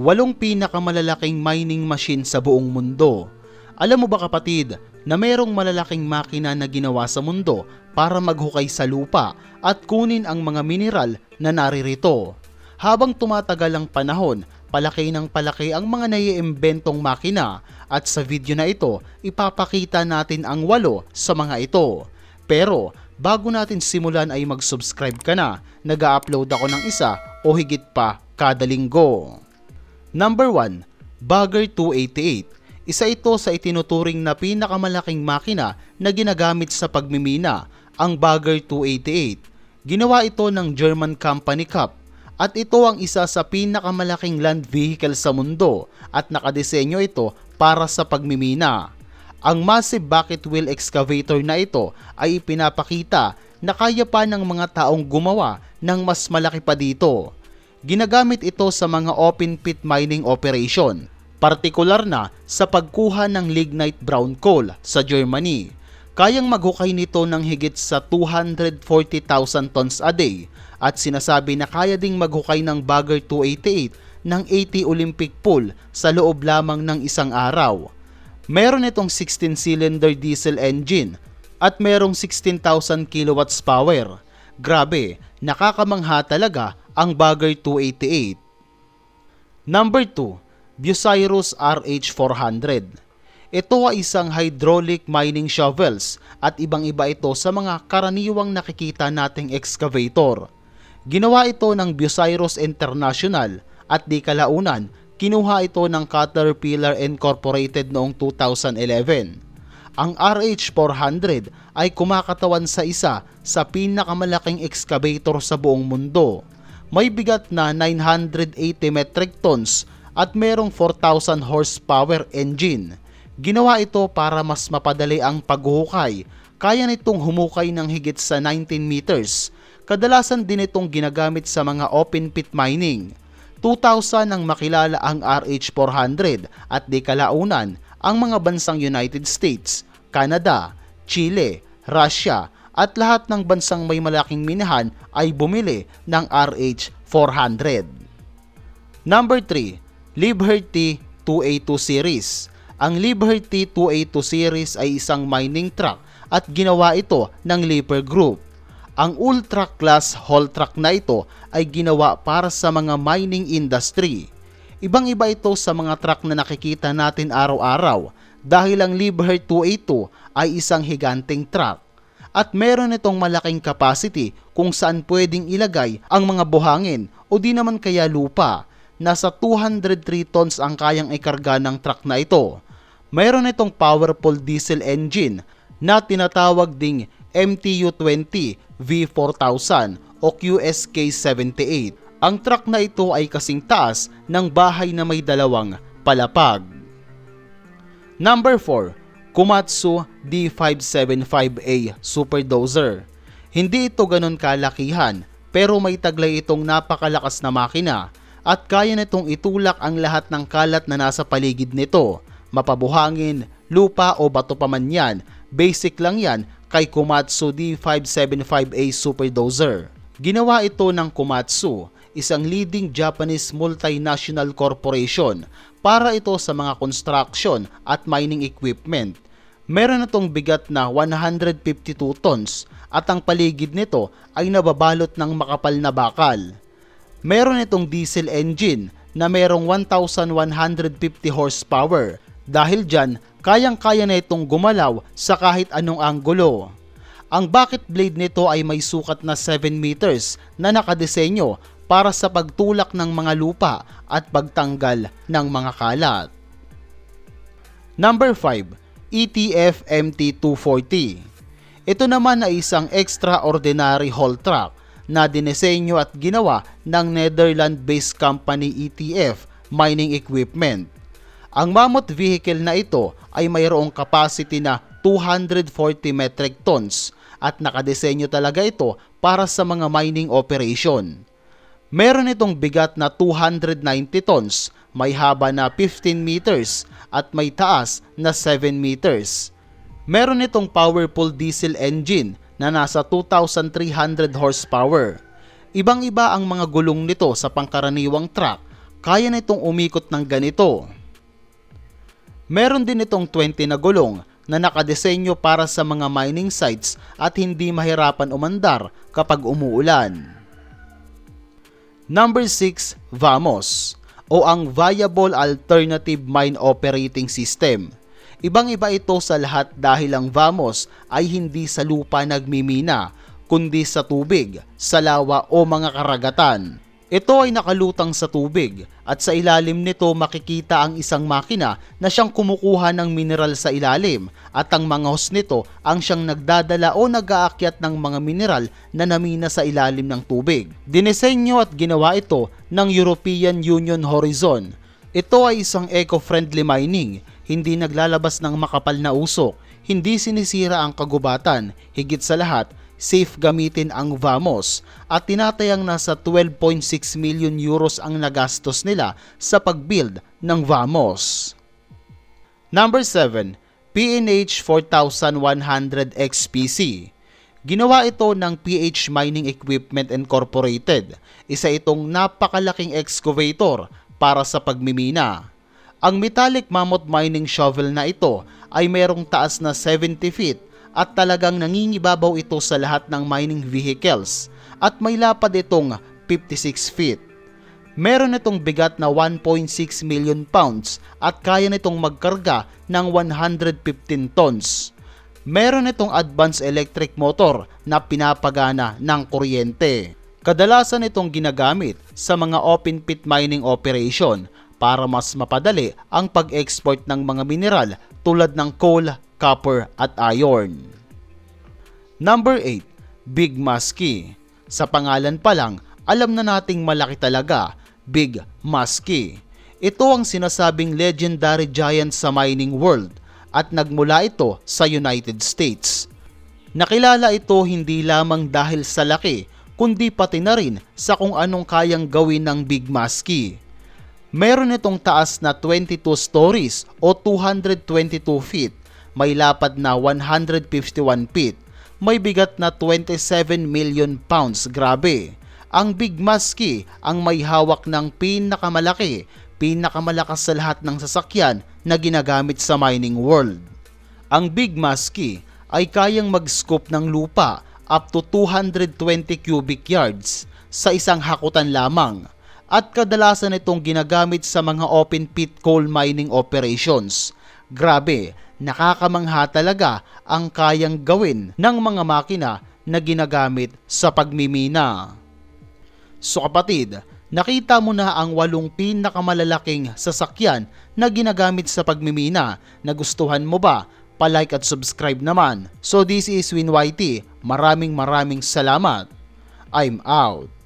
walong pinakamalalaking mining machine sa buong mundo. Alam mo ba kapatid na merong malalaking makina na ginawa sa mundo para maghukay sa lupa at kunin ang mga mineral na naririto. Habang tumatagal ang panahon, palaki ng palaki ang mga naiimbentong makina at sa video na ito, ipapakita natin ang walo sa mga ito. Pero bago natin simulan ay mag-subscribe ka na, nag-upload ako ng isa o higit pa kada linggo. Number 1, Bagger 288. Isa ito sa itinuturing na pinakamalaking makina na ginagamit sa pagmimina, ang Bagger 288. Ginawa ito ng German company Cup at ito ang isa sa pinakamalaking land vehicle sa mundo at nakadesenyo ito para sa pagmimina. Ang massive bucket wheel excavator na ito ay ipinapakita na kaya pa ng mga taong gumawa ng mas malaki pa dito. Ginagamit ito sa mga open pit mining operation, partikular na sa pagkuha ng lignite brown coal sa Germany. Kayang maghukay nito ng higit sa 240,000 tons a day at sinasabi na kaya ding maghukay ng Bagger 288 ng 80 Olympic pool sa loob lamang ng isang araw. Meron itong 16-cylinder diesel engine at merong 16,000 kilowatts power. Grabe, nakakamangha talaga ang Bagger 288. Number 2, Bucyrus RH400. Ito ay isang hydraulic mining shovels at ibang-iba ito sa mga karaniwang nakikita nating excavator. Ginawa ito ng Bucyrus International at di kalaunan, kinuha ito ng Caterpillar Incorporated noong 2011. Ang RH400 ay kumakatawan sa isa sa pinakamalaking excavator sa buong mundo. May bigat na 980 metric tons at merong 4,000 horsepower engine. Ginawa ito para mas mapadali ang paghuhukay. Kaya nitong humukay ng higit sa 19 meters. Kadalasan din itong ginagamit sa mga open pit mining. 2000 nang makilala ang RH400 at di kalaunan ang mga bansang United States, Canada, Chile, Russia at lahat ng bansang may malaking minahan ay bumili ng RH400. Number 3, Liberty 282 series. Ang Liberty 282 series ay isang mining truck at ginawa ito ng Leaper Group. Ang ultra class haul truck na ito ay ginawa para sa mga mining industry. Ibang-iba ito sa mga truck na nakikita natin araw-araw dahil ang Liberty 282 ay isang higanting truck at meron itong malaking capacity kung saan pwedeng ilagay ang mga buhangin o di naman kaya lupa. Nasa 203 tons ang kayang ikarga ng truck na ito mayroon itong powerful diesel engine na tinatawag ding MTU-20 V4000 o QSK-78. Ang truck na ito ay kasing taas ng bahay na may dalawang palapag. Number 4, Komatsu D575A Super Dozer. Hindi ito ganon kalakihan pero may taglay itong napakalakas na makina at kaya nitong itulak ang lahat ng kalat na nasa paligid nito mapabuhangin, lupa o bato pa man yan, basic lang yan kay Komatsu D575A Super Dozer. Ginawa ito ng Komatsu, isang leading Japanese multinational corporation para ito sa mga construction at mining equipment. Meron itong bigat na 152 tons at ang paligid nito ay nababalot ng makapal na bakal. Meron itong diesel engine na merong 1,150 horsepower dahil dyan, kayang-kaya na itong gumalaw sa kahit anong anggulo. Ang bucket blade nito ay may sukat na 7 meters na nakadesenyo para sa pagtulak ng mga lupa at pagtanggal ng mga kalat. Number 5, ETF MT240. Ito naman ay isang extraordinary haul truck na dinesenyo at ginawa ng Netherlands-based company ETF Mining Equipment. Ang mammoth vehicle na ito ay mayroong capacity na 240 metric tons at nakadesenyo talaga ito para sa mga mining operation. Meron itong bigat na 290 tons, may haba na 15 meters at may taas na 7 meters. Meron itong powerful diesel engine na nasa 2,300 horsepower. Ibang-iba ang mga gulong nito sa pangkaraniwang truck kaya na itong umikot ng ganito. Meron din itong 20 na gulong na nakadesenyo para sa mga mining sites at hindi mahirapan umandar kapag umuulan. Number 6, VAMOS o ang Viable Alternative Mine Operating System. Ibang-iba ito sa lahat dahil ang VAMOS ay hindi sa lupa nagmimina, kundi sa tubig, sa lawa o mga karagatan. Ito ay nakalutang sa tubig at sa ilalim nito makikita ang isang makina na siyang kumukuha ng mineral sa ilalim at ang mga hose nito ang siyang nagdadala o nag-aakyat ng mga mineral na namina sa ilalim ng tubig. Dinesenyo at ginawa ito ng European Union Horizon. Ito ay isang eco-friendly mining, hindi naglalabas ng makapal na usok, hindi sinisira ang kagubatan, higit sa lahat safe gamitin ang VAMOS at tinatayang nasa 12.6 million euros ang nagastos nila sa pag-build ng VAMOS. Number 7, PNH 4100 XPC. Ginawa ito ng PH Mining Equipment Incorporated. Isa itong napakalaking excavator para sa pagmimina. Ang metallic mammoth mining shovel na ito ay mayroong taas na 70 feet at talagang nangingibabaw ito sa lahat ng mining vehicles at may lapad itong 56 feet. Meron itong bigat na 1.6 million pounds at kaya nitong magkarga ng 115 tons. Meron itong advanced electric motor na pinapagana ng kuryente. Kadalasan itong ginagamit sa mga open pit mining operation para mas mapadali ang pag-export ng mga mineral tulad ng coal, copper at iron. Number 8, Big Muskie. Sa pangalan pa lang, alam na nating malaki talaga, Big Muskie. Ito ang sinasabing legendary giant sa mining world at nagmula ito sa United States. Nakilala ito hindi lamang dahil sa laki, kundi pati na rin sa kung anong kayang gawin ng Big Muskie. Meron itong taas na 22 stories o 222 feet may lapad na 151 feet, may bigat na 27 million pounds. Grabe! Ang Big Muskie ang may hawak ng pinakamalaki, pinakamalakas sa lahat ng sasakyan na ginagamit sa mining world. Ang Big Muskie ay kayang mag-scoop ng lupa up to 220 cubic yards sa isang hakutan lamang at kadalasan itong ginagamit sa mga open pit coal mining operations. Grabe, nakakamangha talaga ang kayang gawin ng mga makina na ginagamit sa pagmimina. So kapatid, nakita mo na ang walong pinakamalalaking sasakyan na ginagamit sa pagmimina. Nagustuhan mo ba? Pa-like at subscribe naman. So this is Win YT. Maraming maraming salamat. I'm out.